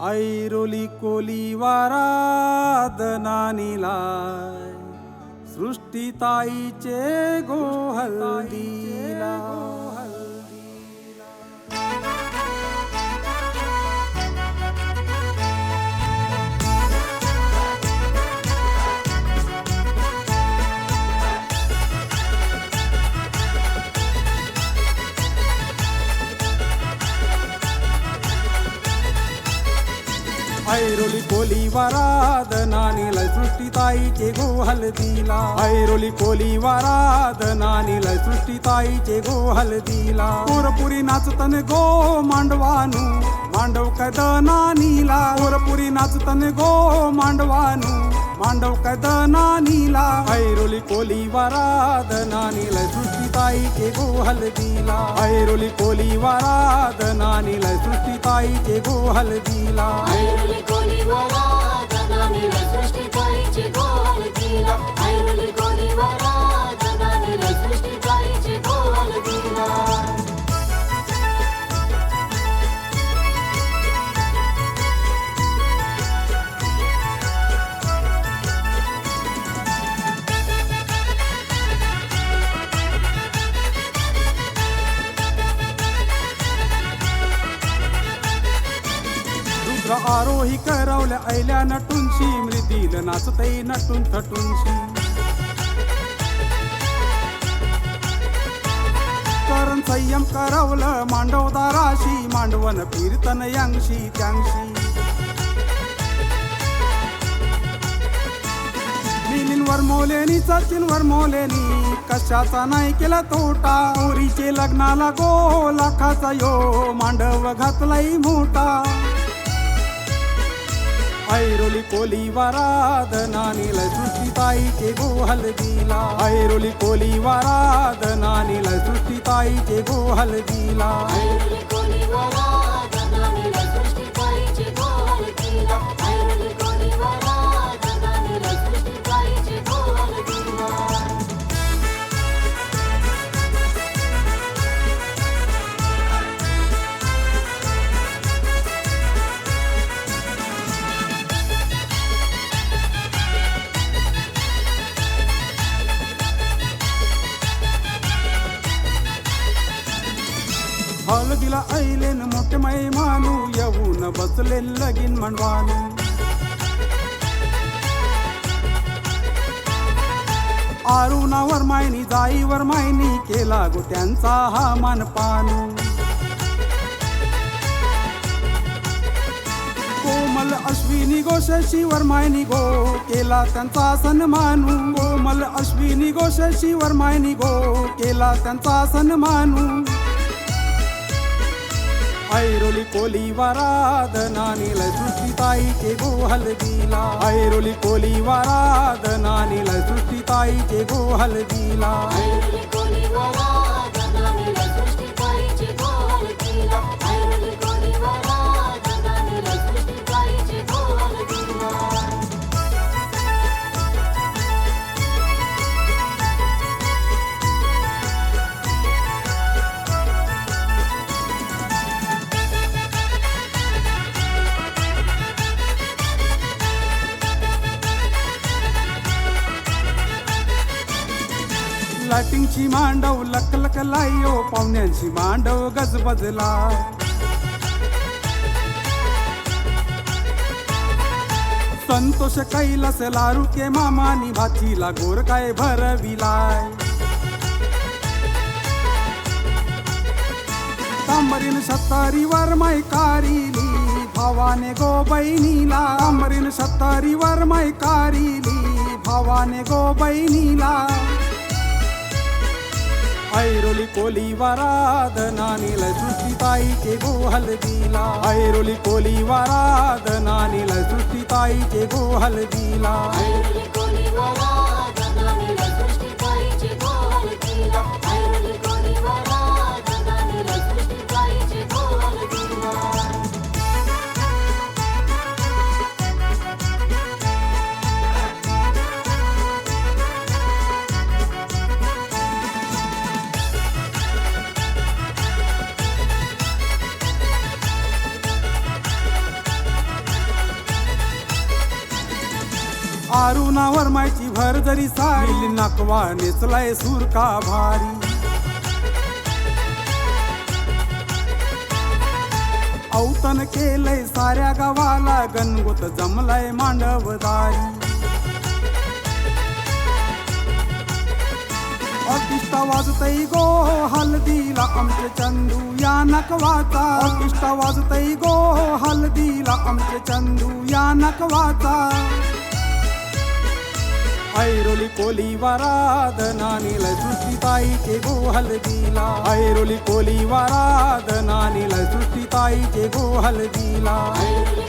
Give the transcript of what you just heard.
ऐरोली कोली वारादनानीलाय सृष्टीताईचे गोहल्दीला कोली सृष्टी ताईचे गोहल दिला. ऐरोली कोली वाराधनानीला सृष्टी ताईचे गोहल दिला. पुरपुरी नाचतन गो मांडवानू मांडव कदनानीला पुरपुरी नाचतन गो मांडवानू मांडव कदनानीला ऐरोली कोली वारादनानीला सृष्टीताईचे गो हलदीला ऐरोली कोली वारादनानीला सृष्टीताईचे गो हलदीला ऐरुली कोलीवरा जगानीला सृष्टीताईचे गोल दिला. इंद्र आरोही करवल्या ऐल्या नटूनशी मृदील नाचतई नटून थटूनशी करण संयम करवलं मांडवदाराशी मांडवन कीर्तन यांशी त्यांशी. मिलिन वरमोलेनी सचिन वरमोलेनी कशाचा नाही केला तोटा? ओरीचे लग्नाला गो लाखाचा यो मांडव घातलाई मोठा. ऐरोली कोली वाराधना सृष्टी ताईचे गोहल दिला ऐरोली कोली वारादनानील सृष्टीताईचे गो हलदीला ऐरुली हलदीला ऐलेन मोठे मै मानू येऊन बसले लगीन म्हणवानू आरुणावर मायनी जाईवर मायनी केला गोट्यांचा हा मान पानू कोमल अश्विनी गो शशीवर मायनी गो केला त्यांचा सन्मानू. कोमल अश्विनी गो शशीवर मायनी गो केला त्यांचा सन्मानू. ऐरोली कोली वारादनानील सृष्टीताईचे गो हलदीला ऐरोली कोली वारादनानील सृष्टीताईचे गो हलदीला ऐरुली लाटिंगची मांडव लकलक लायो पाहुण्यांची मांडव गजबजला. संतोष कैलास लारू के मामानी भाचीला गोर काय भरविलाय. तांबरीन सत्तारीवर माय कारिली भावाने गो बहिणीला. तांबरीन सत्तारीवर माय कारिली भावाने गो बहिणीला. ऐरोली कोली वारादनानील सृष्टीताईचे गोहल हलदीला ऐरोली कोली वारादनानील सृष्टीताईचे गो हलदीला दारुणावर मायची भर जरी साडी नाकवा नेचलाय सूर का भारी. औतन केलंय साऱ्या गावाला गणगोत जमलाय मांडवदारी. अतिष्ठा वाजतय गो हलदीला आमचे चंदू या नकवाचा. अतिष्ठा वाजतय गो हलदीला आमचे चंदू या नकवाचा. ऐरोली कोली वाराधनानील सृष्टीताईचे गो हलदीला ऐरोली कोली वाराधनानील सृष्टीताईचे गो हलदीला ऐरोली कोणी वरा